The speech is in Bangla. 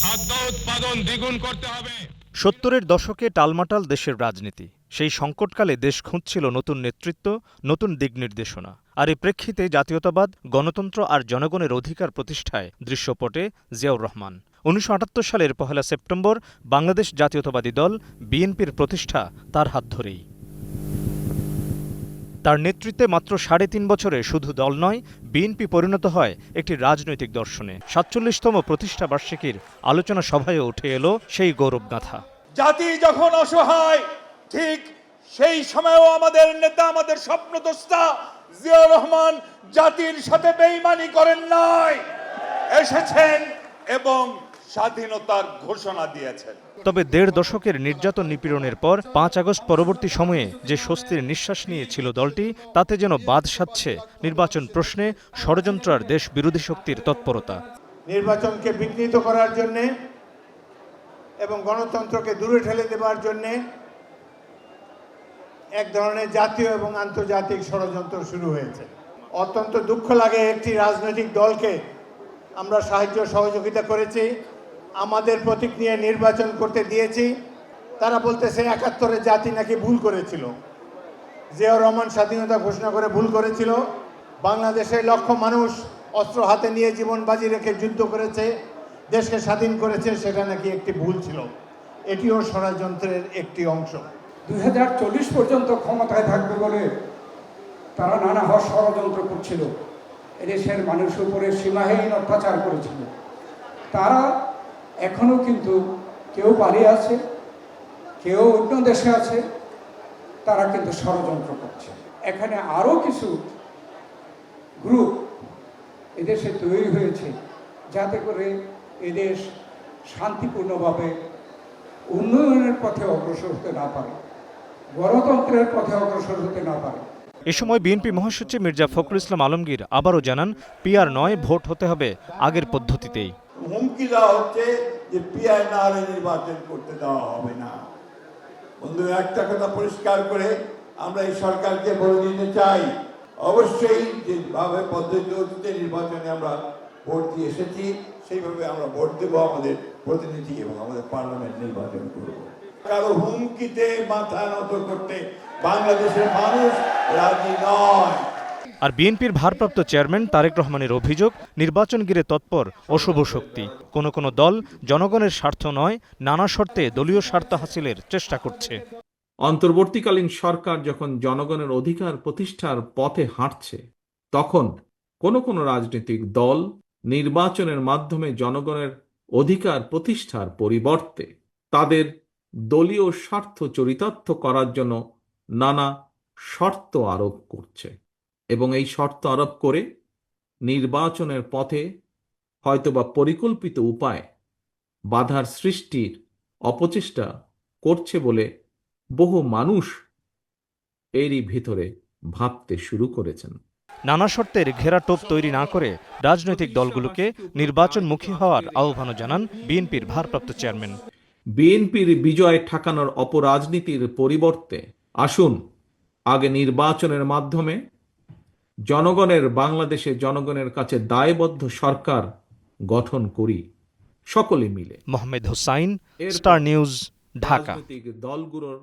খাদ্য উৎপাদন দ্বিগুণ করতে হবে। সত্তরের দশকে টালমাটাল দেশের রাজনীতি। সেই সংকটকালে দেশ খুঁজছিল নতুন নেতৃত্ব, নতুন দিক নির্দেশনা। আর এ প্রেক্ষিতে জাতীয়তাবাদ, গণতন্ত্র আর জনগণের অধিকার প্রতিষ্ঠায় দৃশ্যপটে জিয়াউর রহমান। উনিশশো আটাত্তর সালের পহেলা সেপ্টেম্বর বাংলাদেশ জাতীয়তাবাদী দল, বিএনপির প্রতিষ্ঠা তার হাত ধরেই। তার নেতৃত্বে মাত্র সাড়ে তিন বছরে শুধু দল নয়, বিএনপি পরিণত হয় একটি রাজনৈতিক দর্শনে। সাতচল্লিশতম প্রতিষ্ঠা বার্ষিকীর আলোচনা সভায় উঠে এলো সেই গৌরবগাথা। জাতি যখন অসহায়, ঠিক সেই সময়েও আমাদের নেতা, আমাদের স্বপ্নদ্রষ্টা জিয়া রহমান জাতির সাথে বেইমানি করেন নাই। এসেছেন এবং স্বাধীনতার ঘোষণা দিয়েছেন। তবে দেড় দশকের নির্যাতন নিপীড়নের পর পাঁচ আগস্ট পরবর্তী সময়ে যে স্বস্তির নিঃশ্বাস নিয়েছিল দলটি তাতে যেন বাদ সাধছে নির্বাচন প্রশ্নে ষড়যন্ত্র আর দেশ বিরোধী শক্তির তৎপরতা। নির্বাচনকে বিঘ্নিত করার জন্যে এবং গণতন্ত্রকে দূরে ঠেলে দেওয়ার জন্যে এক ধরনের জাতীয় এবং আন্তর্জাতিক ষড়যন্ত্র শুরু হয়েছে। অত্যন্ত দুঃখ লাগে একটি রাজনৈতিক দলকে আমরা সাহায্য সহযোগিতা করেছি। আমাদের প্রতীক নিয়ে নির্বাচন করতে দিয়েছি। তারা বলতেছে একাত্তরের জাতি নাকি ভুল করেছিল। জিয়াউর রহমান স্বাধীনতা ঘোষণা করে ভুল করেছিল। বাংলাদেশের লক্ষ মানুষ অস্ত্র হাতে নিয়ে জীবন বাজি রেখে যুদ্ধ করেছে, দেশকে স্বাধীন করেছে, সেটা নাকি একটি ভুল ছিল। এটিও ষড়যন্ত্রের একটি অংশ। দু হাজার চল্লিশ পর্যন্ত ক্ষমতায় থাকবে বলে তারা নানা হর ষড়যন্ত্র করছিল। এদেশের মানুষের উপরে সীমাহীন অত্যাচার করেছিল। তারা এখনও কিন্তু কেউ পালিয়ে আছে, কেউ অন্য দেশে আছে, তারা কিন্তু ষড়যন্ত্র করছে। এখানে আরও কিছু গ্রুপ এদেশে তৈরি হয়েছে, যাতে করে এদেশ শান্তিপূর্ণভাবে উন্নয়নের পথে অগ্রসর হতে না পারে, গণতন্ত্রের পথে অগ্রসর হতে না পারে। এ সময় বিএনপি মহাসচিব মির্জা ফখরুল ইসলাম আলমগীর আবারও জানান, পিআর নয়, ভোট হতে হবে আগের পদ্ধতিতেই। হুমকি দেওয়া হচ্ছে যে পিআই না হলে নির্বাচন করতে দেওয়া হবে না। বন্ধু, একটা কথা পরিষ্কার করে আমরা এই সরকারকে বলে দিতে চাই, অবশ্যই যেভাবে পদ্ধতি নির্বাচনে আমরা ভোট দিয়ে এসেছি, সেইভাবে আমরা ভোট দেবো আমাদের প্রতিনিধি এবং আমাদের পার্লামেন্ট নির্বাচন করব। কারও হুমকিতে মাথা নত করতে বাংলাদেশের মানুষ রাজি নয়। আর বিএনপির ভারপ্রাপ্ত চেয়ারম্যান তারেক রহমানের অভিযোগ, নির্বাচন ঘিরে তৎপর অশুভ শক্তি। কোনো কোনো দল জনগণের স্বার্থ নয়, নানা শর্তে দলীয় স্বার্থ হাসিলের চেষ্টা করছে। অন্তর্বর্তীকালীন সরকার যখন জনগণের অধিকার প্রতিষ্ঠার পথে হাঁটছে, তখন কোনো কোনো রাজনৈতিক দল নির্বাচনের মাধ্যমে জনগণের অধিকার প্রতিষ্ঠার পরিবর্তে তাদের দলীয় স্বার্থ চরিতার্থ করার জন্য নানা শর্ত আরোপ করছে। এবং এই শর্ত আরোপ করে নির্বাচনের পথে হয়তোবা পরিকল্পিত উপায় বাধার সৃষ্টির অপচেষ্টা করছে বলে বহু মানুষ এরই ভিতরে ভাবতে শুরু করেছেন। নানা শর্তের ঘেরা টোপ তৈরি না করে রাজনৈতিক দলগুলোকে নির্বাচনমুখী হওয়ার আহ্বানও জানান বিএনপির ভারপ্রাপ্ত চেয়ারম্যান। বিএনপির বিজয় ঠেকানোর অপরাজনীতির পরিবর্তে আসুন আগে নির্বাচনের মাধ্যমে জনগণের বাংলাদেশে জনগণের কাছে দায়বদ্ধ সরকার গঠন করি। সকলে মিলে। Mohammad Hossain Star News Dhaka. দলগুলোর